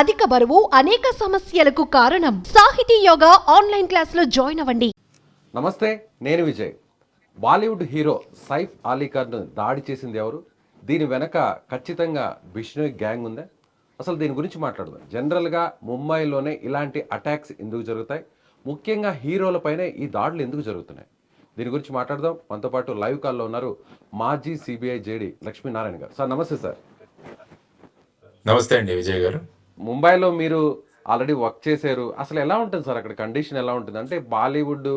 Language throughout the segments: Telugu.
అధిక బరువు అనేక సమస్యలకు కారణం. సాహితీ యోగా ఆన్లైన్ క్లాసులో జాయిన్ అవ్వండి. నమస్తే నేను విజయ్. బాలీవుడ్ హీరో సైఫ్ అలీ ఖాన్ను దాడి చేసింది ఎవరు? దీని వెనక ఖచ్చితంగా బిష్ణోయ్ గ్యాంగ్ ఉందా? అసలు దీని గురించి మాట్లాడదాం. జనరల్గా ముంబైలోనే ఇలాంటి అటాక్స్ ఎందుకు జరుగుతాయి? ముఖ్యంగా హీరోలపైనే ఈ దాడులు ఎందుకు జరుగుతున్నాయి? దీని గురించి మాట్లాడదాం. మనతో పాటు లైవ్ కాల్లో ఉన్నారు మాజీ సిబిఐ జేడి లక్ష్మీనారాయణ గారు. సార్ నమస్తే సార్. నమస్తే అండి విజయ్ గారు. ముంబైలో మీరు ఆల్రెడీ వర్క్ చేశారు. అసలు ఎలా ఉంటుంది సార్ అక్కడ కండిషన్ ఎలా ఉంటుంది? అంటే బాలీవుడ్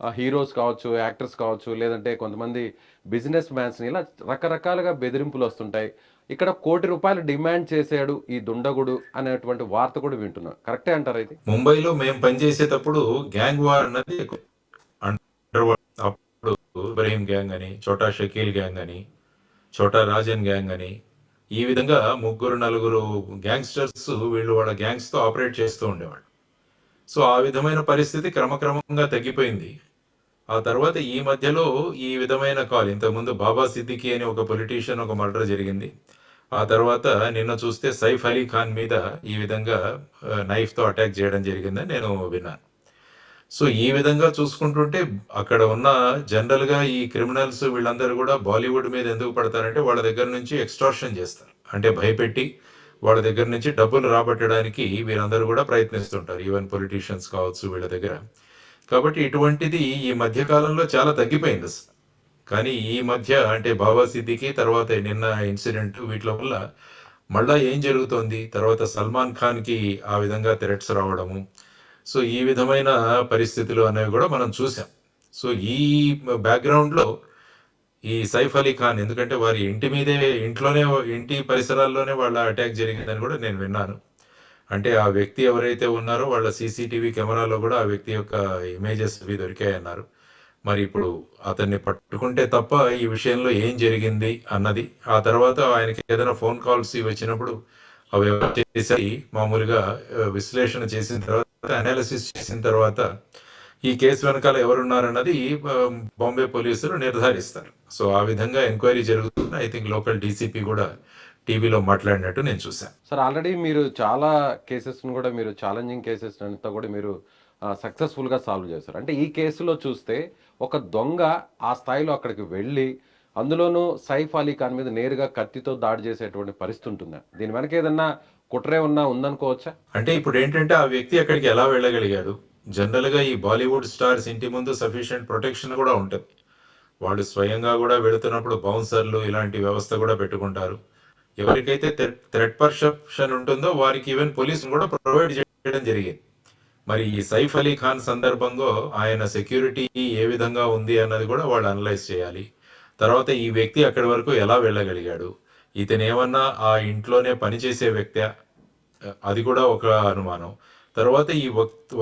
హీరోస్ కావచ్చు యాక్టర్స్ కావచ్చు లేదంటే కొంతమంది బిజినెస్ మ్యాన్స్ని ఇలా రకరకాలుగా బెదిరింపులు వస్తుంటాయి. ఇక్కడ కోటి రూపాయలు డిమాండ్ చేశాడు ఈ దుండగుడు అనేటువంటి వార్త కూడా వింటున్నాం. కరెక్టే అంటారు అయితే ముంబైలో మేము పనిచేసేటప్పుడు గ్యాంగ్ వార్ అన్నది అప్పుడు ఇబ్రహీం గ్యాంగ్ అని చోటా షకీల్ గ్యాంగ్ అని చోటా రాజన్ గ్యాంగ్ అని ఈ విధంగా ముగ్గురు నలుగురు గ్యాంగ్స్టర్స్ వీళ్ళు వాళ్ళ గ్యాంగ్స్తో ఆపరేట్ చేస్తూ ఉండేవాళ్ళు. సో ఆ విధమైన పరిస్థితి క్రమక్రమంగా తగ్గిపోయింది. ఆ తర్వాత ఈ మధ్యలో ఈ విధమైన కాల్ ఇంతకుముందు బాబా సిద్దికి అని ఒక పొలిటీషియన్ ఒక మర్డర్ జరిగింది. ఆ తర్వాత నిన్న చూస్తే సైఫ్ అలీ ఖాన్ మీద ఈ విధంగా నైఫ్తో అటాక్ చేయడం జరిగిందని నేను విన్నాను. సో ఈ విధంగా చూసుకుంటుంటే అక్కడ ఉన్న జనరల్గా ఈ క్రిమినల్స్ వీళ్ళందరూ కూడా బాలీవుడ్ మీద ఎందుకు పడతారంటే వాళ్ళ దగ్గర నుంచి ఎక్స్ట్రాషన్ చేస్తారు. అంటే భయపెట్టి వాళ్ళ దగ్గర నుంచి డబ్బులు రాబట్టడానికి వీరందరూ కూడా ప్రయత్నిస్తుంటారు. ఈవెన్ పొలిటీషియన్స్ కావచ్చు వీళ్ళ దగ్గర. కాబట్టి ఇటువంటిది ఈ మధ్య కాలంలో చాలా తగ్గిపోయింది కానీ ఈ మధ్య అంటే బాబా సిద్దికి తర్వాత నిన్న ఇన్సిడెంట్ వీటి వల్ల మళ్ళా ఏం జరుగుతోంది? తర్వాత సల్మాన్ ఖాన్కి ఆ విధంగా థ్రెట్స్ రావడము సో ఈ విధమైన పరిస్థితులు అనేవి కూడా మనం చూసాం. సో ఈ బ్యాక్గ్రౌండ్లో ఈ సైఫ్ అలీ ఖాన్ ఎందుకంటే వారి ఇంటి మీదే ఇంట్లోనే ఇంటి పరిసరాల్లోనే వాళ్ళ అటాక్ జరిగిందని కూడా నేను విన్నాను. అంటే ఆ వ్యక్తి ఎవరైతే ఉన్నారో వాళ్ళ సీసీటీవీ కెమెరాలో కూడా ఆ వ్యక్తి యొక్క ఇమేజెస్ అవి దొరికాయన్నారు. మరి ఇప్పుడు అతన్ని పట్టుకుంటే తప్ప ఈ విషయంలో ఏం జరిగింది అన్నది ఆ తర్వాత ఆయనకి ఏదైనా ఫోన్ కాల్స్ ఇవి వచ్చినప్పుడు అవి ఎవరు మామూలుగా విశ్లేషణ చేసిన తర్వాత అనాలిసిస్ చేసిన తర్వాత ఈ కేసు వెనకాల ఎవరున్నారన్నది బాంబే పోలీసులు నిర్ధారిస్తారు. సో ఆ విధంగా ఎంక్వైరీ జరుగుతుంది. ఐ థింక్ లోకల్ డీసీపీ కూడా టీవీలో మాట్లాడినట్టు నేను చూశాను. సార్ ఆల్రెడీ మీరు చాలా కేసెస్ను కూడా మీరు ఛాలెంజింగ్ కేసెస్ అంతా కూడా మీరు సక్సెస్ఫుల్గా సాల్వ్ చేశారు. అంటే ఈ కేసులో చూస్తే ఒక దొంగ ఆ స్థాయిలో అక్కడికి వెళ్ళి అందులోనూ సైఫ్ అలీ ఖాన్ మీద నేరుగా కత్తితో దాడి చేసేటువంటి పరిస్థితి ఉంటుందా? దీని వెనక ఏదన్నా కుట్రే ఉన్నా ఉందనుకోవచ్చా? అంటే ఇప్పుడు ఏంటంటే ఆ వ్యక్తి అక్కడికి ఎలా వెళ్ళగలిగాడు? జనరల్గా ఈ బాలీవుడ్ స్టార్స్ ఇంటి ముందు సఫిషియెంట్ ప్రొటెక్షన్ కూడా ఉంటుంది. వాళ్ళు స్వయంగా కూడా వెళుతున్నప్పుడు బౌన్సర్లు ఇలాంటి వ్యవస్థ కూడా పెట్టుకుంటారు. ఎవరికైతే థ్రెట్ పర్సెప్షన్ ఉంటుందో వారికి ఈవెన్ పోలీసు కూడా ప్రొవైడ్ చేయడం జరిగింది. మరి ఈ సైఫ్ అలీ ఖాన్ సందర్భంలో ఆయన సెక్యూరిటీ ఏ విధంగా ఉంది అన్నది కూడా వాళ్ళు అనలైజ్ చేయాలి. తర్వాత ఈ వ్యక్తి అక్కడి వరకు ఎలా వెళ్ళగలిగాడు? ఇతను ఏమన్నా ఆ ఇంట్లోనే పనిచేసే వ్యక్తి అది కూడా ఒక అనుమానం. తర్వాత ఈ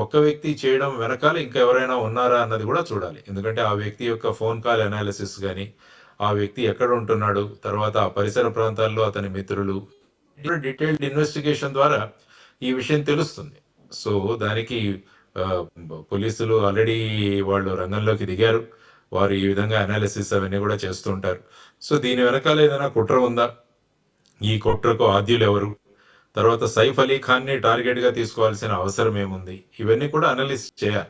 ఒక్క వ్యక్తి చేయడం వెనకాల ఇంకా ఎవరైనా ఉన్నారా అన్నది కూడా చూడాలి. ఎందుకంటే ఆ వ్యక్తి యొక్క ఫోన్ కాల్ అనాలిసిస్ కానీ ఆ వ్యక్తి ఎక్కడ ఉంటున్నాడు తర్వాత ఆ పరిసర ప్రాంతాల్లో అతని మిత్రులు డీటెయిల్డ్ ఇన్వెస్టిగేషన్ ద్వారా ఈ విషయం తెలుస్తుంది. సో దానికి పోలీసులు ఆల్రెడీ వాళ్ళు రంగంలోకి దిగారు. వారు ఈ విధంగా అనాలిసిస్ అవన్నీ కూడా చేస్తుంటారు సో దీని వెనకాల ఏదైనా కుట్ర ఉందా? ఈ కుట్రకు ఆద్యులు ఎవరు? తర్వాత సైఫ్ అలీ ఖాన్ని తీసుకోవాల్సిన అవసరం ఏముంది? ఇవన్నీ కూడా అనలిస్ చేయాలి.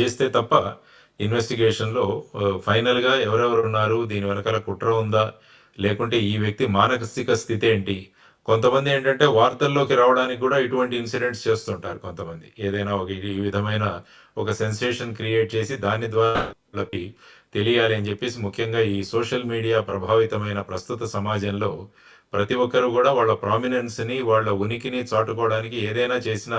చేస్తే తప్ప ఇన్వెస్టిగేషన్లో ఫైనల్గా ఎవరెవరు ఉన్నారు? దీని వెనకాల కుట్ర ఉందా? లేకుంటే ఈ వ్యక్తి మానసిక స్థితి ఏంటి? కొంతమంది ఏంటంటే వార్తల్లోకి రావడానికి కూడా ఇటువంటి ఇన్సిడెంట్స్ చేస్తుంటారు కొంతమంది. ఏదైనా ఒక ఈ విధమైన ఒక సెన్సేషన్ క్రియేట్ చేసి దాని ద్వారా తెలియాలి అని చెప్పేసి ముఖ్యంగా ఈ సోషల్ మీడియా ప్రభావితమైన ప్రస్తుత సమాజంలో ప్రతి ఒక్కరు కూడా వాళ్ళ ప్రామినెన్స్ని వాళ్ళ ఉనికిని చాటుకోవడానికి ఏదైనా చేసినా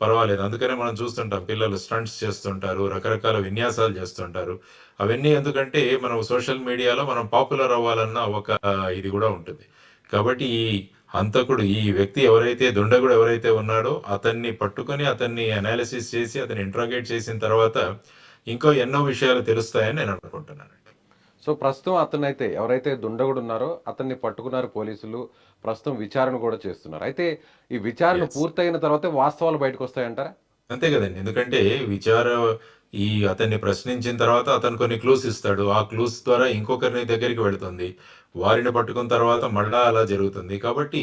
పర్వాలేదు. అందుకనే మనం చూస్తుంటాం పిల్లలు స్టంట్స్ చేస్తుంటారు రకరకాల విన్యాసాలు చేస్తుంటారు. అవన్నీ ఎందుకంటే మనం సోషల్ మీడియాలో మనం పాపులర్ అవ్వాలన్న ఒక ఇది కూడా ఉంటుంది. కాబట్టి ఈ హంతకుడు ఈ వ్యక్తి ఎవరైతే దుండగుడు ఎవరైతే ఉన్నాడో అతన్ని పట్టుకొని అతన్ని అనాలిసిస్ చేసి అతన్ని ఇంట్రాగేట్ చేసిన తర్వాత ఇంకో ఎన్నో విషయాలు తెలుస్తాయని నేను అనుకుంటున్నాను. సో ప్రస్తుతం అతనైతే ఎవరైతే దుండగుడు ఉన్నారో అతన్ని పట్టుకున్నారు పోలీసులు. ప్రస్తుతం విచారణ కూడా చేస్తున్నారు. అయితే ఈ విచారణ. పూర్తయిన తర్వాత వాస్తవాలు బయటకు వస్తాయంటారా? అంతే కదండి. ఎందుకంటే విచార ఈ అతన్ని ప్రశ్నించిన తర్వాత అతను కొన్ని క్లూస్ ఇస్తాడు. ఆ క్లూస్ ద్వారా ఇంకొకరిని దగ్గరికి వెళుతుంది. వారిని పట్టుకున్న తర్వాత మళ్ళా అలా జరుగుతుంది. కాబట్టి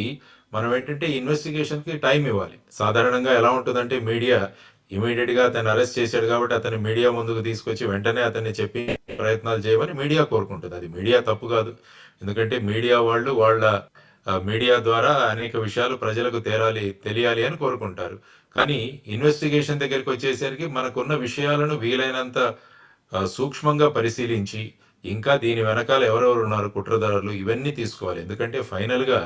మనం ఏంటంటే ఇన్వెస్టిగేషన్కి టైం ఇవ్వాలి. సాధారణంగా ఎలా ఉంటుందంటే మీడియా ఇమీడియట్గా అతన్ని అరెస్ట్ చేశాడు కాబట్టి అతన్ని మీడియా ముందుకు తీసుకొచ్చి వెంటనే అతన్ని చెప్పి ప్రయత్నాలు చేయమని మీడియా కోరుకుంటుంది. అది మీడియా తప్పు కాదు. ఎందుకంటే మీడియా వాళ్ళు వాళ్ళ మీడియా ద్వారా అనేక విషయాలు ప్రజలకు తేరాలి తెలియాలి అని కోరుకుంటారు. కానీ ఇన్వెస్టిగేషన్ దగ్గరికి వచ్చేసరికి మనకున్న విషయాలను వీలైనంత సూక్ష్మంగా పరిశీలించి ఇంకా దీని వెనకాల ఎవరెవరు ఉన్నారు? కుట్రదారులు ఇవన్నీ తీసుకోవాలి. ఎందుకంటే ఫైనల్గా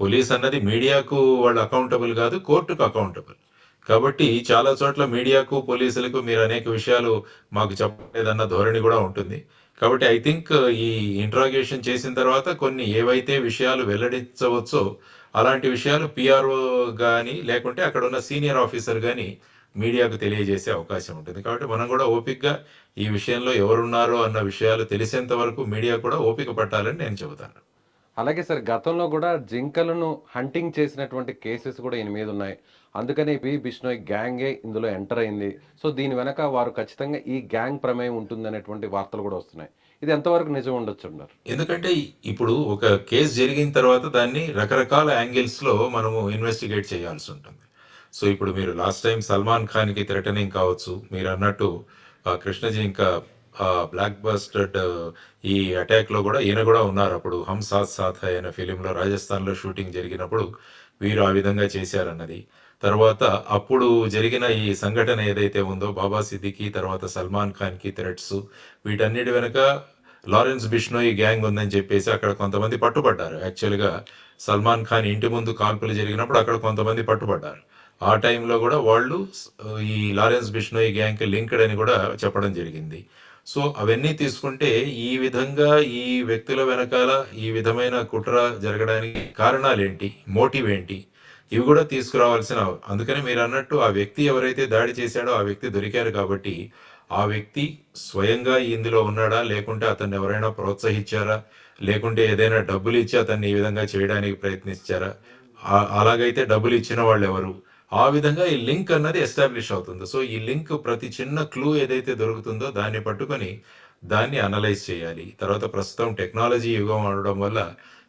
పోలీస్ అన్నది మీడియాకు వాళ్ళు అకౌంటబుల్ కాదు కోర్టుకు అకౌంటబుల్ కాబట్టి చాలా చోట్ల మీడియాకు పోలీసులకు మీరు అనేక విషయాలు మాకు చెప్పలేదన్న ధోరణి కూడా ఉంటుంది. కాబట్టి ఐ థింక్ ఈ ఇంట్రాగేషన్ చేసిన తర్వాత కొన్ని ఏవైతే విషయాలు వెల్లడించవచ్చో అలాంటి విషయాలు పిఆర్ఓ కానీ లేకుంటే అక్కడ ఉన్న సీనియర్ ఆఫీసర్ కానీ మీడియాకు తెలియజేసే అవకాశం ఉంటుంది. కాబట్టి మనం కూడా ఓపికగా ఈ విషయంలో ఎవరున్నారో అన్న విషయాలు తెలిసేంత వరకు మీడియా కూడా ఓపిక పట్టాలని నేను చెబుతాను. అలాగే సార్ గతంలో కూడా జింకలను హంటింగ్ చేసినటువంటి కేసెస్ కూడా ఈయన మీద ఉన్నాయి. అందుకని బి. బిష్ణోయ్ గ్యాంగే ఇందులో ఎంటర్ అయింది. సో దీని వెనక వారు ఖచ్చితంగా ఈ గ్యాంగ్ ప్రమేయం ఉంటుందనేటువంటి వార్తలు కూడా వస్తున్నాయి. ఇది ఎంతవరకు నిజం ఉండొచ్చు అన్నారు ఎందుకంటే ఇప్పుడు ఒక కేసు జరిగిన తర్వాత దాన్ని రకరకాల యాంగిల్స్లో మనము ఇన్వెస్టిగేట్ చేయాల్సి ఉంటుంది. సో ఇప్పుడు మీరు లాస్ట్ టైం సల్మాన్ ఖాన్కి థ్రెటనింగ్ కావచ్చు. మీరు అన్నట్టు కృష్ణజీ ఇంకా బ్లాక్ బస్టర్డ్ ఈ అటాక్లో కూడా ఈయన కూడా ఉన్నారు. అప్పుడు హమ్ సాత్ సాత్ హై అనే రాజస్థాన్లో షూటింగ్ జరిగినప్పుడు వీరు ఆ విధంగా చేశారన్నది. తర్వాత అప్పుడు జరిగిన ఈ సంఘటన ఏదైతే ఉందో బాబా సిద్దికి తర్వాత సల్మాన్ ఖాన్కి థ్రెట్స్ వీటన్నిటి వెనుక లారెన్స్ బిష్నోయ్ గ్యాంగ్ ఉందని చెప్పేసి అక్కడ కొంతమంది పట్టుబడ్డారు. యాక్చువల్గా సల్మాన్ ఖాన్ ఇంటి ముందు కాల్పులు జరిగినప్పుడు అక్కడ కొంతమంది పట్టుబడ్డారు. ఆ టైంలో కూడా వాళ్ళు ఈ లారెన్స్ బిష్ణోయ్ గ్యాంగ్కి లింక్డ్ అని కూడా చెప్పడం జరిగింది. సో అవన్నీ తీసుకుంటే ఈ విధంగా ఈ వ్యక్తుల వెనకాల ఈ విధమైన కుట్ర జరగడానికి కారణాలు ఏంటి మోటివ్ ఏంటి? ఇవి కూడా తీసుకురావాల్సిన అందుకని మీరు అన్నట్టు ఆ వ్యక్తి ఎవరైతే దాడి చేశాడో ఆ వ్యక్తి దొరికారు కాబట్టి ఆ వ్యక్తి స్వయంగా ఇందులో ఉన్నాడా? లేకుంటే అతన్ని ఎవరైనా ప్రోత్సహించారా? లేకుంటే ఏదైనా డబ్బులు ఇచ్చి అతన్ని ఈ విధంగా చేయడానికి ప్రయత్నించారా? అలాగైతే డబ్బులు ఇచ్చిన వాళ్ళు ఎవరు ఆ విధంగా ఈ లింక్ అన్నది ఎస్టాబ్లిష్ అవుతుంది. సో ఈ లింక్ ప్రతి చిన్న క్లూ ఏదైతే దొరుకుతుందో దాన్ని పట్టుకొని దాన్ని అనలైజ్ చేయాలి. తర్వాత ప్రస్తుతం టెక్నాలజీ యుగం అవడం వల్ల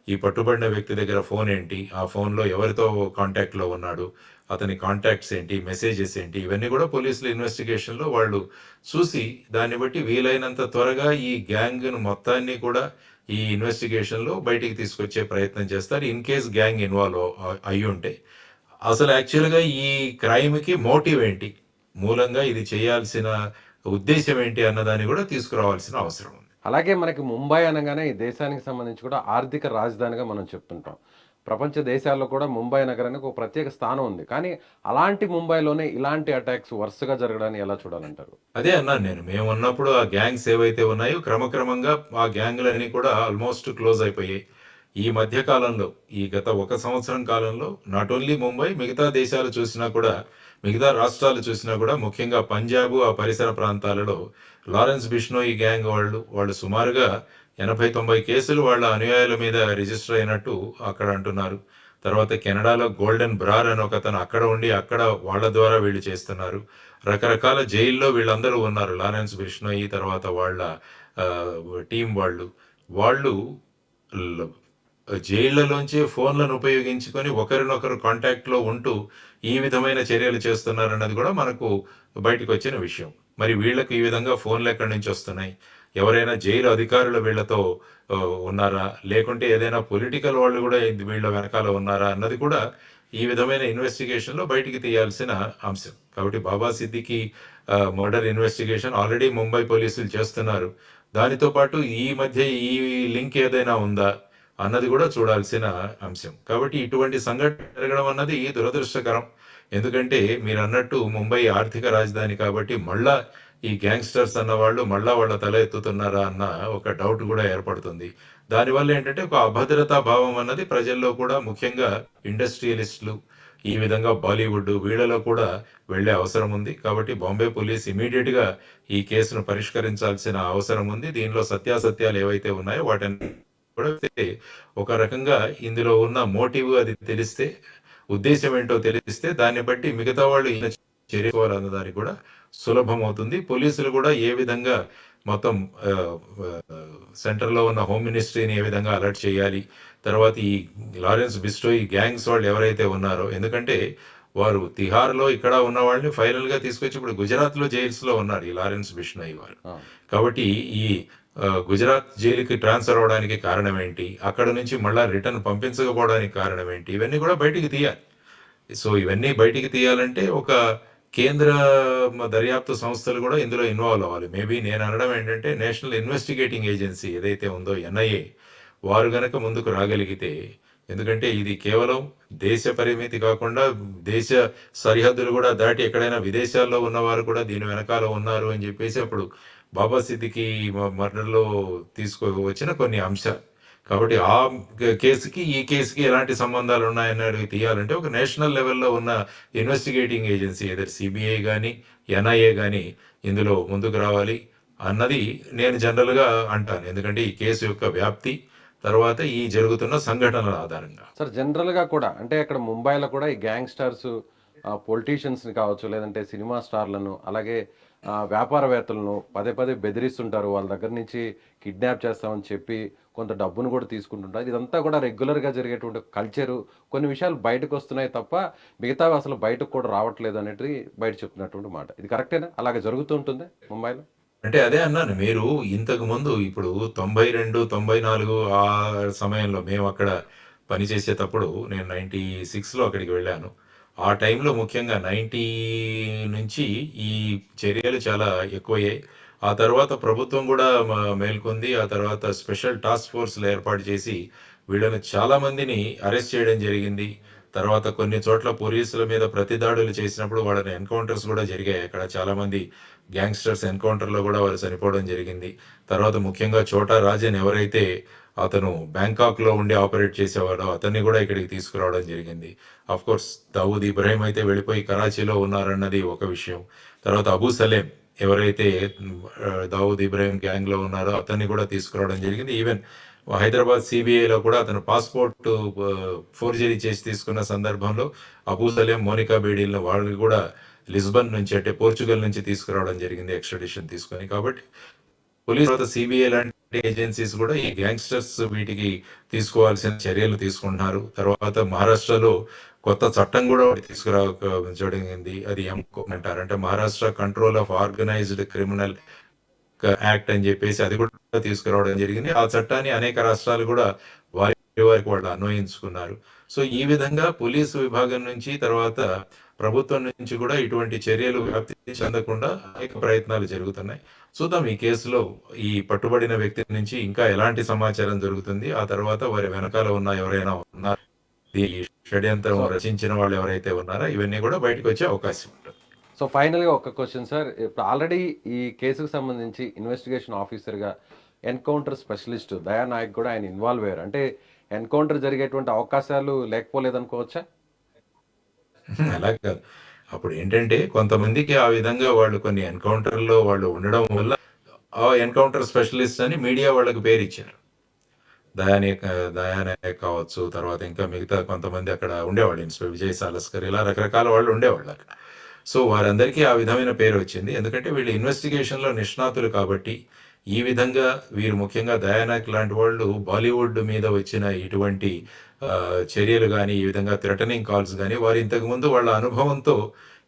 ఈ పట్టుబడిన వ్యక్తి దగ్గర ఫోన్ ఏంటి? ఆ ఫోన్లో ఎవరితో కాంటాక్ట్లో ఉన్నాడు? అతని కాంటాక్ట్స్ ఏంటి? మెసేజెస్ ఏంటి? ఇవన్నీ కూడా పోలీసుల ఇన్వెస్టిగేషన్లో వాళ్ళు చూసి దాన్ని బట్టి వీలైనంత త్వరగా ఈ గ్యాంగ్ను మొత్తాన్ని కూడా ఈ ఇన్వెస్టిగేషన్లో బయటికి తీసుకొచ్చే ప్రయత్నం చేస్తారు. ఇన్ కేస్ గ్యాంగ్ ఇన్వాల్వ్ అయి ఉంటే అసలు యాక్చువల్గా ఈ క్రైమ్కి మోటివ్ ఏంటి? మూలంగా ఇది చేయాల్సిన ఉద్దేశం ఏంటి అన్నదాన్ని కూడా తీసుకురావాల్సిన అవసరం ఉంది. అలాగే మనకి ముంబై అనగానే ఈ దేశానికి సంబంధించి కూడా ఆర్థిక రాజధానిగా మనం చెప్తుంటాం. ప్రపంచ దేశాల్లో కూడా ముంబై నగరానికి ఒక ప్రత్యేక స్థానం ఉంది. కానీ అలాంటి ముంబైలోనే ఇలాంటి అటాక్స్ వరుసగా జరగడాన్ని ఎలా చూడాలంటారు? అదే అన్నాను నేను. మేము ఉన్నప్పుడు ఆ గ్యాంగ్స్ ఏవైతే ఉన్నాయో క్రమక్రమంగా ఆ గ్యాంగ్లన్నీ కూడా ఆల్మోస్ట్ క్లోజ్ అయిపోయాయి. ఈ మధ్య కాలంలో ఈ గత ఒక సంవత్సరం కాలంలో నాట్ ఓన్లీ ముంబై మిగతా దేశాలు చూసినా కూడా మిగతా రాష్ట్రాలు చూసినా కూడా ముఖ్యంగా పంజాబ్ ఆ పరిసర ప్రాంతాలలో లారెన్స్ బిష్నోయి గ్యాంగ్ వాళ్ళు వాళ్ళు సుమారుగా ఎనభై తొంభై కేసులు వాళ్ళ అనుయాయుల మీద రిజిస్టర్ అయినట్టు అక్కడ అంటున్నారు. తర్వాత కెనడాలో గోల్డెన్ బ్రార్ అని ఒక అతను అక్కడ ఉండి అక్కడ వాళ్ళ ద్వారా వీళ్ళు చేస్తున్నారు. రకరకాల జైల్లో వీళ్ళందరూ ఉన్నారు లారెన్స్ బిష్నోయి తర్వాత వాళ్ళ టీం వాళ్ళు. వాళ్ళు జైళ్ళలోంచి ఫోన్లను ఉపయోగించుకొని ఒకరినొకరు కాంటాక్ట్లో ఉంటూ ఈ విధమైన చర్యలు చేస్తున్నారన్నది కూడా మనకు బయటకు వచ్చిన విషయం. మరి వీళ్ళకు ఈ విధంగా ఫోన్లు ఎక్కడి నుంచి వస్తున్నాయి? ఎవరైనా జైలు అధికారులు వీళ్ళతో ఉన్నారా? లేకుంటే ఏదైనా పొలిటికల్ వాళ్ళు కూడా వీళ్ళ వెనకాల ఉన్నారా అన్నది కూడా ఈ విధమైన ఇన్వెస్టిగేషన్లో బయటికి తీయాల్సిన అంశం. కాబట్టి Baba Siddique murder investigation already Mumbai పోలీసులు చేస్తున్నారు. దానితో పాటు ఈ మధ్య ఈ లింక్ ఏదైనా ఉందా? అన్నది కూడా చూడాల్సిన అంశం. కాబట్టి ఇటువంటి సంఘటన జరగడం అన్నది దురదృష్టకరం. ఎందుకంటే మీరు అన్నట్టు ముంబై ఆర్థిక రాజధాని కాబట్టి మళ్ళా ఈ గ్యాంగ్స్టర్స్ అన్న వాళ్ళు మళ్ళా వాళ్ళ తల ఎత్తుతున్నారా అన్న ఒక డౌట్ కూడా ఏర్పడుతుంది. దానివల్ల ఏంటంటే ఒక అభద్రతా భావం అన్నది ప్రజల్లో కూడా ముఖ్యంగా ఇండస్ట్రియలిస్టులు ఈ విధంగా బాలీవుడ్ వీళ్ళలో కూడా వెళ్ళే అవసరం ఉంది. కాబట్టి బాంబే పోలీస్ ఇమీడియట్గా ఈ కేసును పరిష్కరించాల్సిన అవసరం ఉంది. దీనిలో సత్యాసత్యాలు ఏవైతే ఉన్నాయో వాటిని కూడా ఒక రకంగా ఇందులో ఉన్న మోటివ్ అది తెలిస్తే ఉద్దేశం ఏంటో తెలిస్తే దాన్ని బట్టి మిగతా వాళ్ళు ఈయన చర్యకోవాలన్న దానికి కూడా సులభం అవుతుంది పోలీసులు కూడా ఏ విధంగా మొత్తం సెంటర్లో ఉన్న హోమ్ మినిస్ట్రీని ఏ విధంగా అలర్ట్ చేయాలి తర్వాత ఈ లారెన్స్ బిస్టో ఈ గ్యాంగ్స్ వాళ్ళు ఎవరైతే ఉన్నారో ఎందుకంటే వారు తిహార్లో ఇక్కడ ఉన్న వాళ్ళని ఫైనల్గా తీసుకొచ్చి ఇప్పుడు గుజరాత్లో జైల్స్లో ఉన్నారు ఈ లారెన్స్ బిష్ణోయ్ వారు. కాబట్టి ఈ గుజరాత్ జైలుకి ట్రాన్స్ఫర్ అవడానికి కారణం ఏంటి? అక్కడ నుంచి మళ్ళా రిటర్న్ పంపించకపోవడానికి కారణం ఏంటి? ఇవన్నీ కూడా బయటికి తీయాలి. సో ఇవన్నీ బయటికి తీయాలంటే ఒక కేంద్ర దర్యాప్తు సంస్థలు కూడా ఇందులో ఇన్వాల్వ్ అవ్వాలి. మేబీ నేను అనడం ఏంటంటే నేషనల్ ఇన్వెస్టిగేటింగ్ ఏజెన్సీ ఏదైతే ఉందో ఎన్ఐఏ వారు గనక ముందుకు రాగలిగితే ఎందుకంటే ఇది కేవలం దేశ పరిమితి కాకుండా దేశ సరిహద్దులు కూడా దాటి ఎక్కడైనా విదేశాల్లో ఉన్నవారు కూడా దీని వెనకాల ఉన్నారు అని చెప్పేసి అప్పుడు బాబా సిద్దికి మర్డర్లో తీసుకో వచ్చిన కొన్ని అంశాలు కాబట్టి ఆ కేసుకి ఈ కేసుకి ఎలాంటి సంబంధాలు ఉన్నాయన్నది తీయాలంటే ఒక నేషనల్ లెవెల్లో ఉన్న ఇన్వెస్టిగేటింగ్ ఏజెన్సీ ఏదో సిబిఐ కానీ ఎన్ఐఏ కానీ ఇందులో ముందుకు రావాలి అన్నది నేను జనరల్గా అంటాను. ఎందుకంటే ఈ కేసు యొక్క వ్యాప్తి తర్వాత ఈ జరుగుతున్న సంఘటనల ఆధారంగా. సార్ జనరల్గా కూడా అంటే అక్కడ ముంబైలో కూడా ఈ గ్యాంగ్స్టర్స్ పొలిటీషియన్స్ని కావచ్చు లేదంటే సినిమా స్టార్లను అలాగే వ్యాపారవేత్తలను పదే పదే బెదిరిస్తుంటారు. వాళ్ళ దగ్గర నుంచి కిడ్నాప్ చేస్తామని చెప్పి కొంత డబ్బును కూడా తీసుకుంటుంటారు. ఇదంతా కూడా రెగ్యులర్గా జరిగేటువంటి కల్చరు. కొన్ని విషయాలు బయటకు వస్తున్నాయి తప్ప మిగతావి అసలు బయటకు కూడా రావట్లేదు అనేది బయట చెప్తున్నటువంటి మాట. ఇది కరెక్టేనా? అలాగే జరుగుతూ ఉంటుంది ముంబైలో? అంటే అదే అన్నాను. మీరు ఇంతకు ముందు ఇప్పుడు తొంభై రెండు తొంభై నాలుగు ఆ సమయంలో మేము అక్కడ పనిచేసేటప్పుడు నేను నైంటీ సిక్స్లో అక్కడికి వెళ్ళాను. ఆ టైంలో ముఖ్యంగా నైంటీ నుంచి ఈ చర్యలు చాలా ఎక్కువయ్యాయి. ఆ తర్వాత ప్రభుత్వం కూడా మేల్కొంది. ఆ తర్వాత స్పెషల్ టాస్క్ ఫోర్స్లు ఏర్పాటు చేసి వీళ్ళని చాలా మందిని అరెస్ట్ చేయడం జరిగింది. తర్వాత కొన్ని చోట్ల పోలీసుల మీద ప్రతిదాడులు చేసినప్పుడు వాళ్ళని ఎన్కౌంటర్స్ కూడా జరిగాయి. అక్కడ చాలామంది గ్యాంగ్స్టర్స్ ఎన్కౌంటర్లో కూడా వారు చనిపోవడం జరిగింది. తర్వాత ముఖ్యంగా చోటా రాజన్ ఎవరైతే అతను బ్యాంకాక్లో ఉండి ఆపరేట్ చేసేవాడు. అతన్ని కూడా ఇక్కడికి తీసుకురావడం జరిగింది. అఫ్ కోర్స్ దావూద్ ఇబ్రాహిం అయితే వెళ్ళిపోయి కరాచీలో ఉన్నారన్నది ఒక విషయం. తర్వాత అబూ సలేం ఎవరైతే దావూద్ ఇబ్రాహిం గ్యాంగ్లో ఉన్నారో అతన్ని కూడా తీసుకురావడం జరిగింది. ఈవెన్ హైదరాబాద్ సిబిఐలో కూడా అతను పాస్పోర్ట్ ఫోర్జరీ చేసి తీసుకున్న సందర్భంలో అబూ సలేం మోనికా బేడీలను వాళ్ళు కూడా లిస్బన్ నుంచి అంటే పోర్చుగల్ నుంచి తీసుకురావడం జరిగింది ఎక్స్ట్రాడిషన్ తీసుకొని. కాబట్టి పోలీస్ తర్వాత సిబిఐ లాంటి ఏజెన్సీస్ కూడా ఈ గ్యాంగ్స్టర్స్ వీటికి తీసుకోవాల్సిన చర్యలు తీసుకుంటున్నారు. తర్వాత మహారాష్ట్రలో కొత్త చట్టం కూడా ఒకటి తీసుకురా జరిగింది అది ఏం అంటారు. అంటే Maharashtra control of organised criminal act అని చెప్పేసి అది కూడా తీసుకురావడం జరిగింది. ఆ చట్టాన్ని అనేక రాష్ట్రాలు కూడా వారి వారికి వాళ్ళు అన్వయించుకున్నారు. సో ఈ విధంగా పోలీసు విభాగం నుంచి తర్వాత ప్రభుత్వం నుంచి కూడా ఇటువంటి చర్యలు వ్యాప్తి చెందకుండా అనేక ప్రయత్నాలు జరుగుతున్నాయి. చూద్దాం ఈ కేసులో ఈ పట్టుబడిన వ్యక్తి నుంచి ఇంకా ఎలాంటి సమాచారం దొరుకుతుంది? ఆ తర్వాత వారి వెనకాల ఉన్న ఎవరైనా ఉన్నారు? ఈ షడ్యంత్రం రచించిన వాళ్ళు ఎవరైతే ఉన్నారో ఇవన్నీ కూడా బయటకు వచ్చే అవకాశం ఉంటుంది. సో ఫైనల్గా ఒక క్వశ్చన్ సార్. ఇప్పుడు ఆల్రెడీ ఈ కేసుకు సంబంధించి ఇన్వెస్టిగేషన్ ఆఫీసర్గా ఎన్కౌంటర్ స్పెషలిస్ట్ దయా నాయక్ కూడా ఆయన ఇన్వాల్వ్ అయ్యారు. అంటే ఎన్కౌంటర్ జరిగేటువంటి అవకాశాలు లేకపోలేదనుకోవచ్చా? అలా కాదు. అప్పుడు ఏంటంటే కొంతమందికి ఆ విధంగా వాళ్ళు కొన్ని ఎన్కౌంటర్లో వాళ్ళు ఉండడం వల్ల ఆ ఎన్కౌంటర్ స్పెషలిస్ట్ అని మీడియా వాళ్ళకి పేరు ఇచ్చారు. దయానే దయానే కావచ్చు తర్వాత ఇంకా మిగతా కొంతమంది అక్కడ ఉండేవాళ్ళు ఇన్స్పెక్టర్ విజయ్ సాలస్కర్ ఇలా రకరకాల వాళ్ళు ఉండేవాళ్ళు అక్కడ. సో వారందరికీ ఆ విధమైన పేరు వచ్చింది. ఎందుకంటే వీళ్ళు ఇన్వెస్టిగేషన్లో నిష్ణాతులు కాబట్టి ఈ విధంగా వీరు ముఖ్యంగా దయానాయక్ లాంటి వాళ్ళు బాలీవుడ్ మీద వచ్చిన ఇటువంటి చర్యలు కానీ ఈ విధంగా థ్రెటనింగ్ కాల్స్ కానీ వారు ఇంతకు ముందు వాళ్ళ అనుభవంతో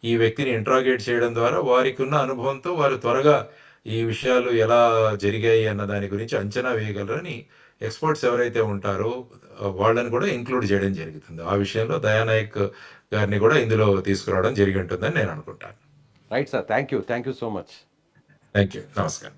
ఈ వ్యక్తిని ఇంట్రాగేట్ చేయడం ద్వారా వారికి ఉన్న అనుభవంతో వారు త్వరగా ఈ విషయాలు ఎలా జరిగాయి అన్న దాని గురించి అంచనా వేయగలరని ఎక్స్పర్ట్స్ ఎవరైతే ఉంటారో వాళ్ళని కూడా ఇంక్లూడ్ చేయడం జరుగుతుంది. ఆ విషయంలో దయానాయక్ గారిని కూడా ఇందులో తీసుకురావడం జరిగి ఉంటుందని నేను అనుకుంటాను. Right sir thank you thank you so much thank you నమస్కారం.